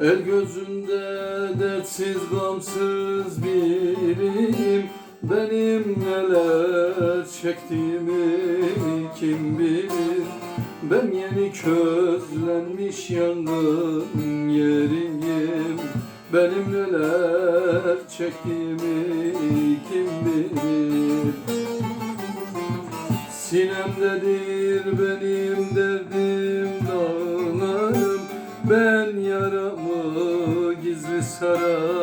El gözünde dertsiz gamsız biriyim Benim neler çektiğimi kim bilir? Ben yeni közlenmiş yangın yeriyim. Benim neler çektiğimi kim bilir? Sinemdedir benim derdim dağlarım. Ben yaramı gizli sarar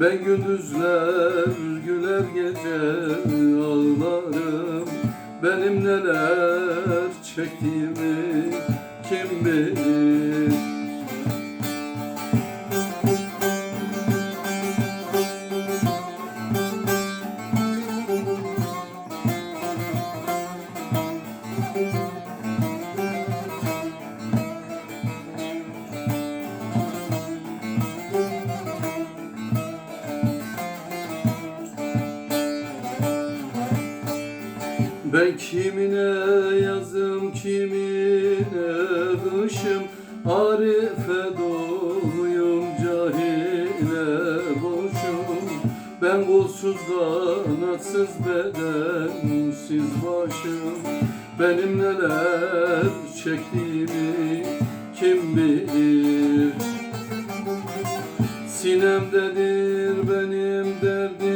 Ben gündüzler güler gece ağlarım. Benim neler çektiğimi kim bilir Ben kimine yazım kimine kışım. Arife doluyum cahile boşum. Ben kolsuz kanatsız bedensiz başım. Benim neler çektiğimi kim bilir? Sinemdedir benim derdim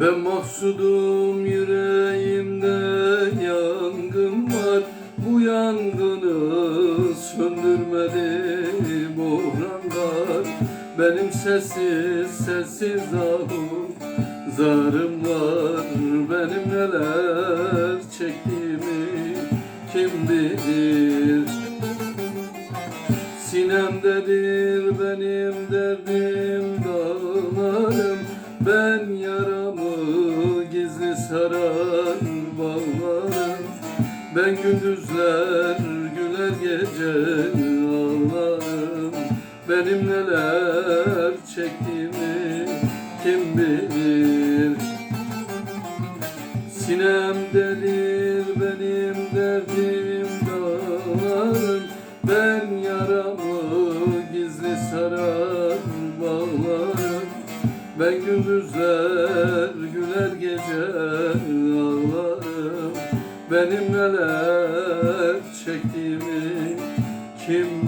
Ben mahsudum yüreğimde yangın var. Bu yangını söndürmedi buhranlar. Benim sessiz sessiz ahım zarım var. Benim neler çektiğimi kim bilir? Sinemdedir benim derdim gündüzler güler gece ağlarım Benim neler çektiğimi kim bilir? Sinemdedir benim derdim dağlarım Ben yaramı gizli sarar bağlarım Ben gündüzler güler gece benim neler çektiğimi kim